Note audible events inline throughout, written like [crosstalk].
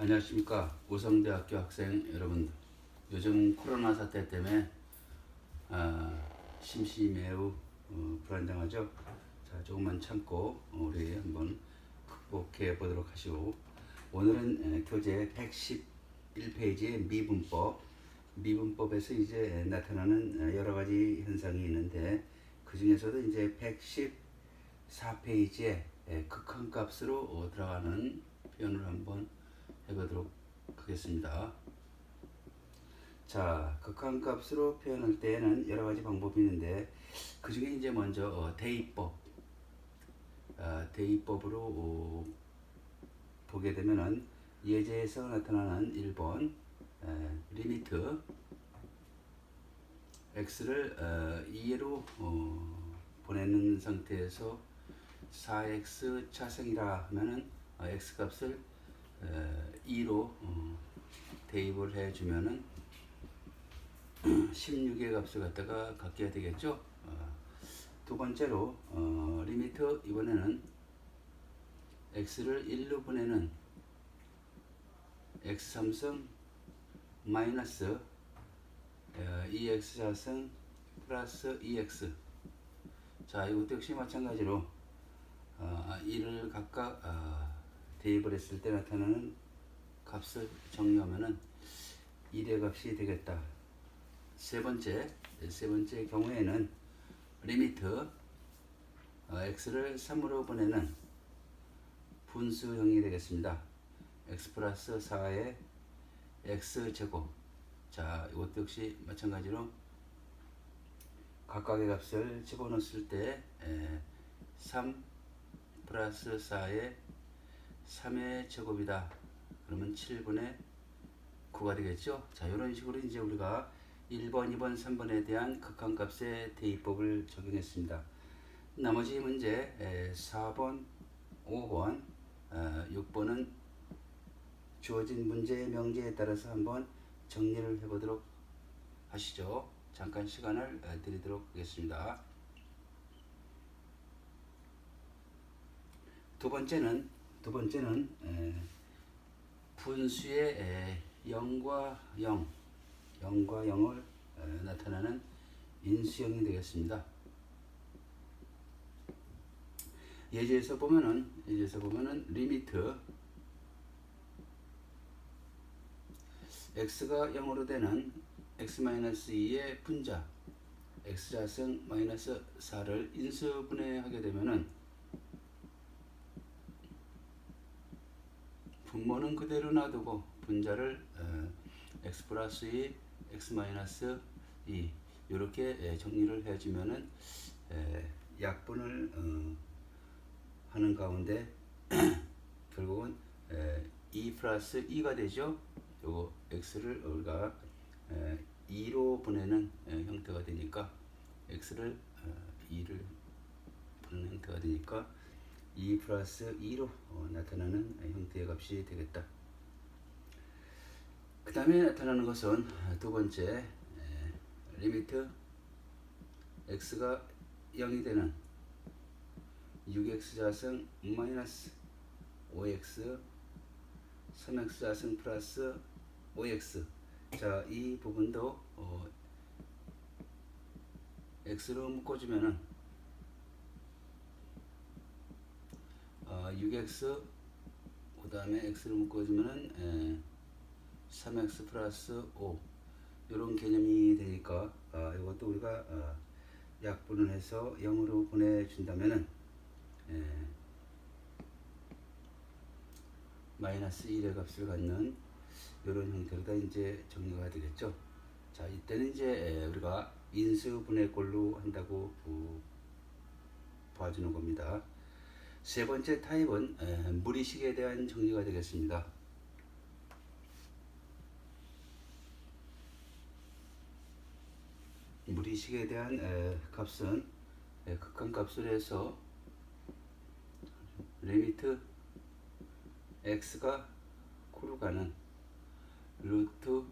안녕하십니까. 우성대학교 학생 여러분. 요즘 코로나 사태 때문에 아, 심시 매우 어, 불안정하죠? 자 조금만 참고 우리 한번 극복해 보도록 하시고 오늘은 에, 교재 111페이지의 미분법. 미분법에서 이제 나타나는 어, 여러 가지 현상이 있는데 그 중에서도 이제 114페이지에 극한값으로 어, 들어가는 표현을 한번 해보도록 하겠습니다. 자, 극한값으로 표현할 때에는 여러 가지 방법이 있는데 그 중에 이제 먼저 어, 대입법, 아, 대입법으로 어, 보게 되면은 예제에서 나타나는 1번 에, 리미트 x를 어, 2로 어, 보내는 상태에서 4x 차승이라 하면은 어, x 값을 어, 2로 어, 대입을 해주면은 [clears throat] 16의 값을 갖다가 갖게 되겠죠. 어, 두 번째로 어, 리미트 이번에는 x를 1로 보내는 x 3승 마이너스 어, 2x 4승 플러스 2x 자 이것도 역시 마찬가지로 어, 1을 각각 어, 대입을 했을 때 나타나는 값을 정리하면은 1의 값이 되겠다. 세 번째, 세 번째 경우에는 리미트 어, x를 3으로 보내는 분수형이 되겠습니다. x 플러스 4의 x 제곱. 자, 이것도 역시 마찬가지로 각각의 값을 집어넣었을 때 3 플러스 4의 3의 제곱이다. 그러면 7분의 9가 되겠죠. 자, 이런 식으로 이제 우리가 1번, 2번, 3번에 대한 극한값의 대입법을 적용했습니다. 나머지 문제 4번, 5번, 6번은 주어진 문제의 명제에 따라서 한번 정리를 해보도록 하시죠. 잠깐 시간을 어, 드리도록 하겠습니다. 두 번째는 두 번째는 에, 분수의 에, 0과 0, 0과 0을 에, 나타나는 인수형이 되겠습니다. 예제에서 보면은 예제에서 보면은 리미트 x가 0으로 되는 x-2의 분자 x자승 마이너스 4를 인수분해하게 되면은 분모는 그대로 놔두고 분자를 어, x 플러스 2, x 마이너스 2 이렇게 정리를 해주면은 에, 약분을 어, 하는 가운데 [clears throat] 결국은 에, 2 플러스 2가 되죠. 요거 x를 우리가 에, 2로 보내는 에, 형태가 되니까 x를 어, 2를 보내는 형태가 되니까 2 플러스 2로 어, 나타나는 형태의 값이 되겠다. 그 다음에 나타나는 것은 두 번째 에, 리미트 x가 0이 되는 6x 자승 마이너스 5x 3x 자승 플러스 5x 자 이 부분도 어, x로 묶어주면은 어, 6x 그 다음에 x를 묶어주면은 에, 3x 플러스 5 이런 개념이 되니까 아, 이것도 우리가 아, 약분을 해서 0으로 보내준다면은 에, 마이너스 1의 값을 갖는 이런 형태로 다 이제 정리가 되겠죠. 자, 이때는 이제 에, 우리가 인수분해꼴로 한다고 어, 봐주는 겁니다. 세 번째 타입은 에, 무리식에 대한 정리가 되겠습니다. 무리식에 대한 에, 값은 해서 리미트 x가 9로 가는 루트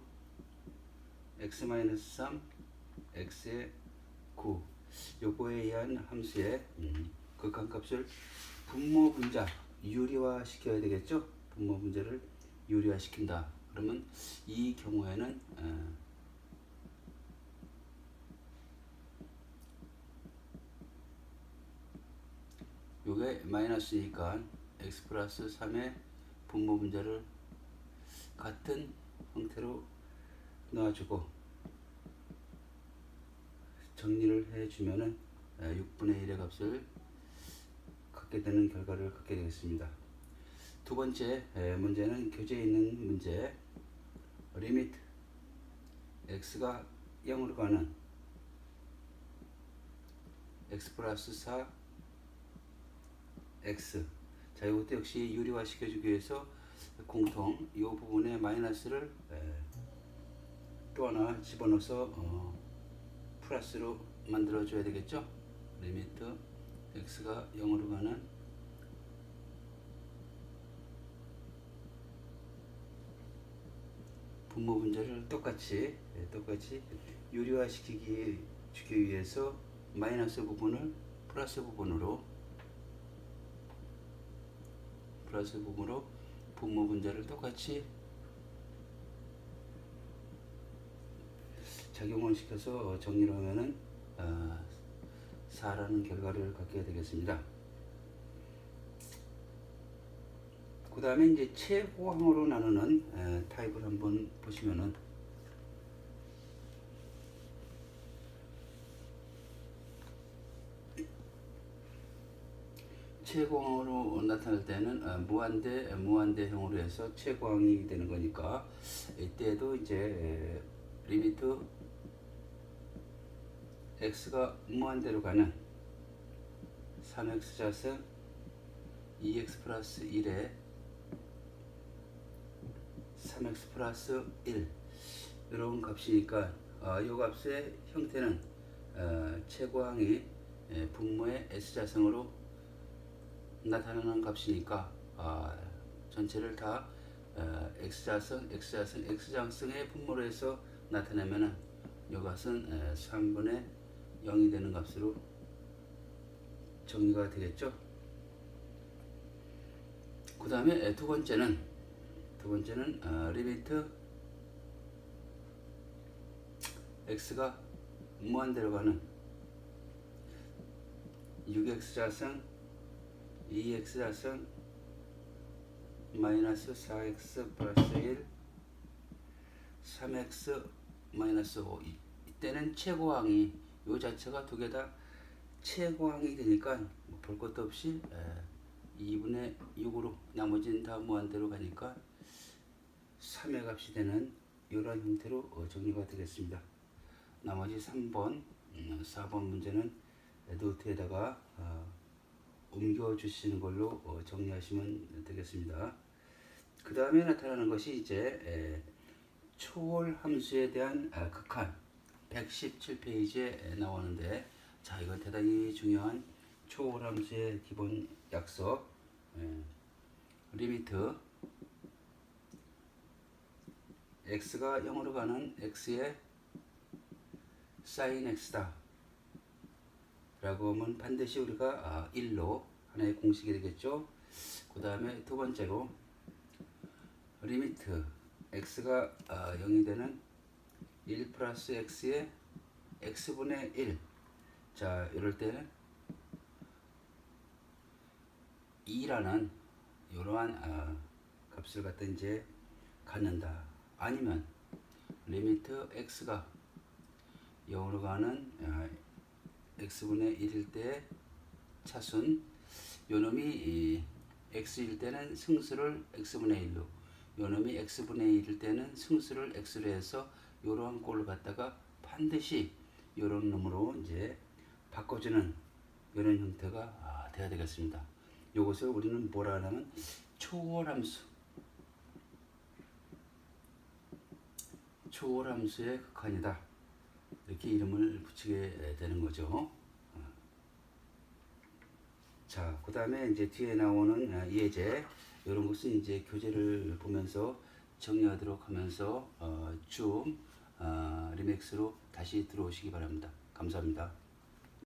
x-3 x의 9 요거에 의한 함수의 음, 극한값을 분모 분자 유리화 시켜야 되겠죠 분모 분자를 유리화 시킨다. 그러면 이 경우에는 어, 요게 마이너스니까 x 플러스 3의 분모 분자를 같은 형태로 놔주고 정리를 해주면은 6분의 1의 값을 갖게 되는 결과를 갖게 되겠습니다. 두 번째 에, 문제는 교재에 있는 문제. 리미트 x가 0으로 가는 x 플러스 4 x. 자 이것도 역시 유리화 시켜주기 위해서 공통 이 부분에 마이너스를 에, 또 하나 집어넣어서 어, 플러스로 만들어 줘야 되겠죠? 리미트 x가 0으로 가는 분모 분자를 똑같이 예, 똑같이 유리화 시키기 주기 위해서 마이너스 부분을 플러스 부분으로 플러스 부분으로 분모 분자를 똑같이 작용을 시켜서 정리를 하면은 아, 4라는 결과를 갖게 되겠습니다. 그 다음에 이제 최고항으로 나누는 에, 타입을 한번 보시면은 최고항으로 나타날 때는 어, 무한대 무한대형으로 해서 최고항이 되는 거니까 이때도 이제 에, 리미트 x가 무한대로 가는 3x 자승 2x 플러스 1에 3x 플러스 1 이런 값이니까 어, 이 값의 형태는 어, 최고항이 예, 분모의 s자승으로 나타나는 값이니까 어, 전체를 다 어, x자승, x자승, x자승의 분모로 해서 나타내면은 이 값은 에, 3분의 0이 되는 값으로 정리가 되겠죠. 그 다음에 두 번째는 두 번째는 어, 리미트 x가 무한대로 가는 6x 자승 2x 자승 마이너스 4x 플러스 1 3x 마이너스 5 이- 이때는 최고항이 요 자체가 두 개 다 최고항이 되니까 뭐 볼 것도 없이 에, 2분의 6으로 나머지는 다 무한대로 가니까 3의 값이 되는 이런 형태로 어, 정리가 되겠습니다. 나머지 3번, 음, 4번 문제는 노트에다가 어, 옮겨 주시는 걸로 어, 정리하시면 되겠습니다. 그 다음에 나타나는 것이 이제 에, 초월 함수에 대한 아, 극한 117페이지에 나오는데 자 이건 대단히 중요한 초월 함수의 기본 약속. 예, 리미트. X가 0으로 가는 x의 sin x다. 라고 하면 반드시 우리가 아, 1로 하나의 공식이 되겠죠? 그 다음에 두 번째로 리미트. X가 아, 0이 되는 1 플러스 x의 x분의 1. 자, 이럴 때는 2라는 이러한 아, 값을 갖다 이제 갖는다. 아니면 리미트 x가 0으로 가는 아, x분의 1일 때 차순 요놈이 이 x일 때는 승수를 x분의 1로 요놈이 x분의 1일 때는 승수를 x로 해서 요러한 꼴을 갖다가 반드시 요런 놈으로 이제 바꿔주는 이런 형태가 아, 돼야 되겠습니다. 요것을 우리는 뭐라 하냐면 초월함수 초월함수의 극한이다. 이렇게 이름을 붙이게 되는 거죠. 어. 자, 그 다음에 이제 뒤에 나오는 아, 예제, 이런 것은 이제 교재를 보면서 정리하도록 하면서 어, 줌 어, 리맥스로 다시 들어오시기 바랍니다. 감사합니다.